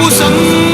不生。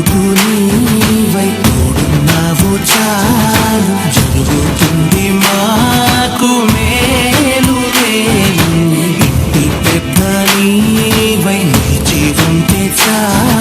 పెద్ద నీవై తోడున్నావు చాలు. జరుగుతుంది మాకు మేలు మేలు. ఇంటి పెద్ద నీవై నిలిచి ఉంటే చాలు.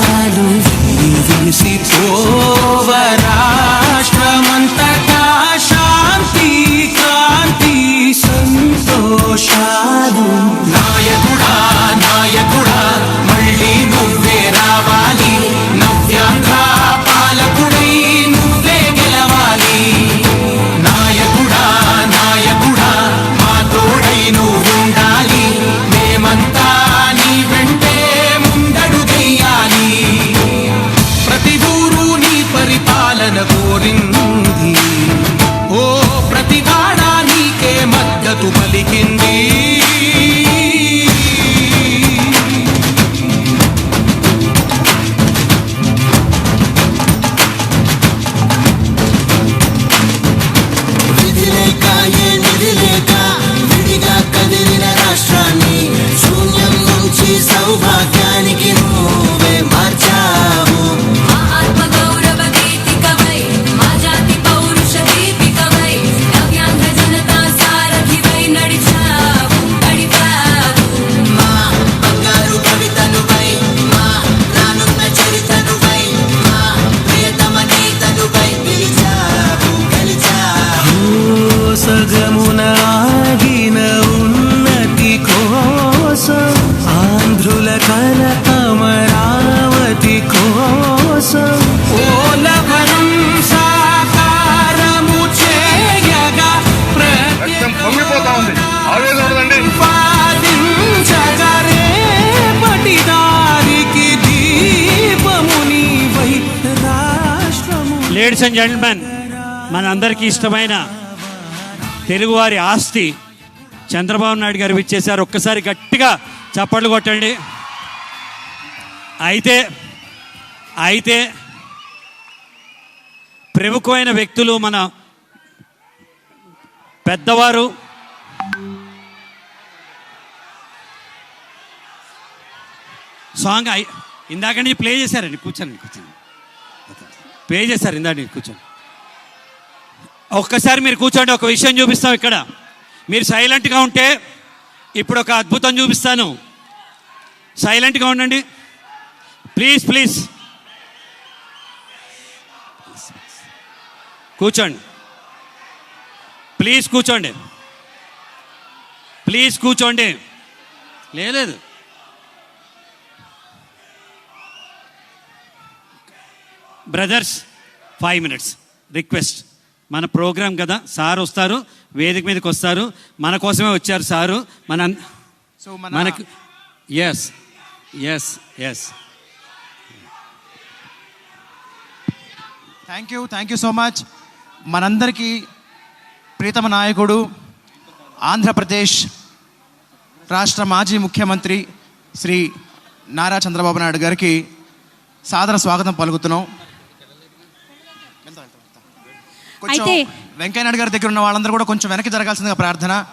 లేడీస్ అండ్ జెంట్మెన్ మనందరికీ ఇష్టమైన తెలుగువారి ఆస్తి చంద్రబాబు నాయుడు గారు ఇచ్చేశారు ఒక్కసారి గట్టిగా చప్పట్లు కొట్టండి. అయితే అయితే ప్రముఖమైన వ్యక్తులు మన పెద్దవారు సాంగ్ ఇందాక నుంచి ప్లే చేశారండి కూర్చోండి కూర్చోండి. పే చేశారు ఇందాక కూర్చోండి ఒక్కసారి మీరు కూర్చోండి ఒక విషయం చూపిస్తాం ఇక్కడ. మీరు సైలెంట్గా ఉంటే ఇప్పుడు ఒక అద్భుతం చూపిస్తాను. సైలెంట్గా ఉండండి. ప్లీజ్ ప్లీజ్ కూర్చోండి. ప్లీజ్ కూర్చోండి. ప్లీజ్ కూర్చోండి. లేదు. బ్రదర్స్ ఫైవ్ మినిట్స్ రిక్వెస్ట్ మన ప్రోగ్రామ్ కదా సార్ వస్తారు వేదిక మీదకి వస్తారు మన కోసమే వచ్చారు సారు మన సో మన మనకు yes yes yes thank you thank you so much మనందరికీ ప్రీతమ నాయకుడు ఆంధ్రప్రదేశ్ రాష్ట్ర మాజీ ముఖ్యమంత్రి శ్రీ నారా చంద్రబాబు నాయుడు గారికి సాదర స్వాగతం పలుకుతున్నాం. అయితే- వెంకయ్య నాయుడు గారి దగ్గర ఉన్న వాళ్ళందరూ కూడా కొంచెం వెనక్కి జరగాల్సిందిగా ప్రార్థన.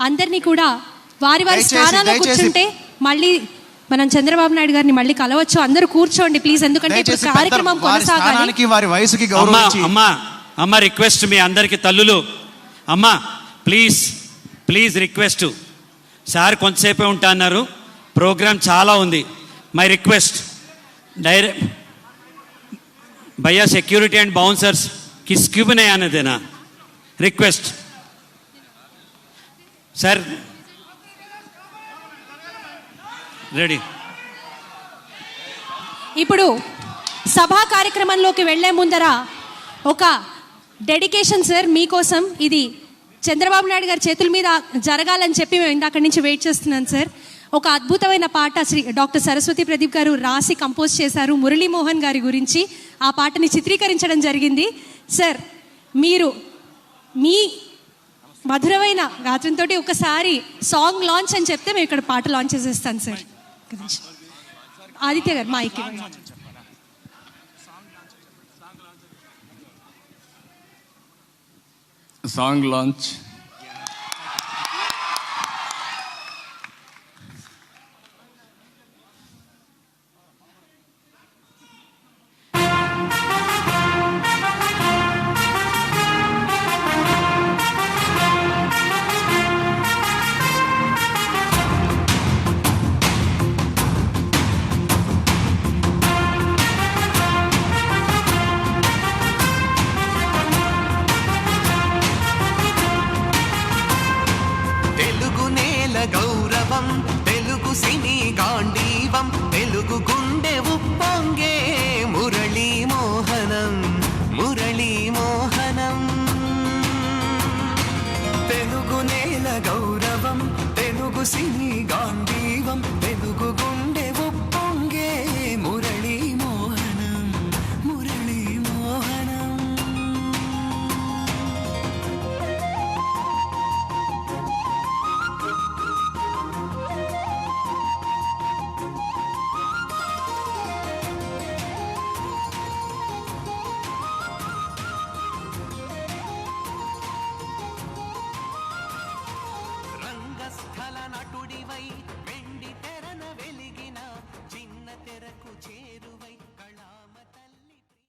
అందరినీ కూడా వారి వారి స్థానాల్లో కూర్చుంటే మళ్ళీ మనం చంద్రబాబు నాయుడు గారిని మళ్ళీ కలవచ్చు. అందరూ కూర్చోండి ప్లీజ్ ఎందుకంటే ఇప్పుడు కార్యక్రమం వారి కొనసాగాలి. వారి వయసుకి అమ్మా అమ్మ రిక్వెస్ట్ మీ అందరికి తల్లులు. అమ్మా ప్లీజ్ ప్లీజ్ రిక్వెస్ట్. సార్ కొంతసేపే ఉంటా అన్నారు. ప్రోగ్రామ్ చాలా ఉంది. My request. డైరెక్ట్ భయ్యా సెక్యూరిటీ అండ్ బౌన్సర్స్ కిస్క్యూబినే అన్నదేనా రిక్వెస్ట్ సార్ రెడీ ఇప్పుడు సభా కార్యక్రమంలోకి వెళ్ళే ముందర ఒక డెడికేషన్ సార్ మీకోసం ఇది చంద్రబాబు నాయుడు గారి చేతుల మీద జరగాలని చెప్పి మేము ఇందాక నుంచి వెయిట్ చేస్తున్నాను సార్ ఒక అద్భుతమైన పాట శ్రీ డాక్టర్ సరస్వతి ప్రదీప్ గారు రాసి కంపోజ్ చేశారు మురళీమోహన్ గారి గురించి. ఆ పాటని చిత్రీకరించడం జరిగింది. సార్ మీరు మీ మధురమైన గాత్రంతో ఒకసారి సాంగ్ లాంచ్ అని చెప్తే మేము ఇక్కడ పాట లాంచ్ చేసేస్తాను సార్. ఆదిత్య గారు మైక్ ఇవ్వండి. సాంగ్ లాంచ్ గాంధీవం గుండె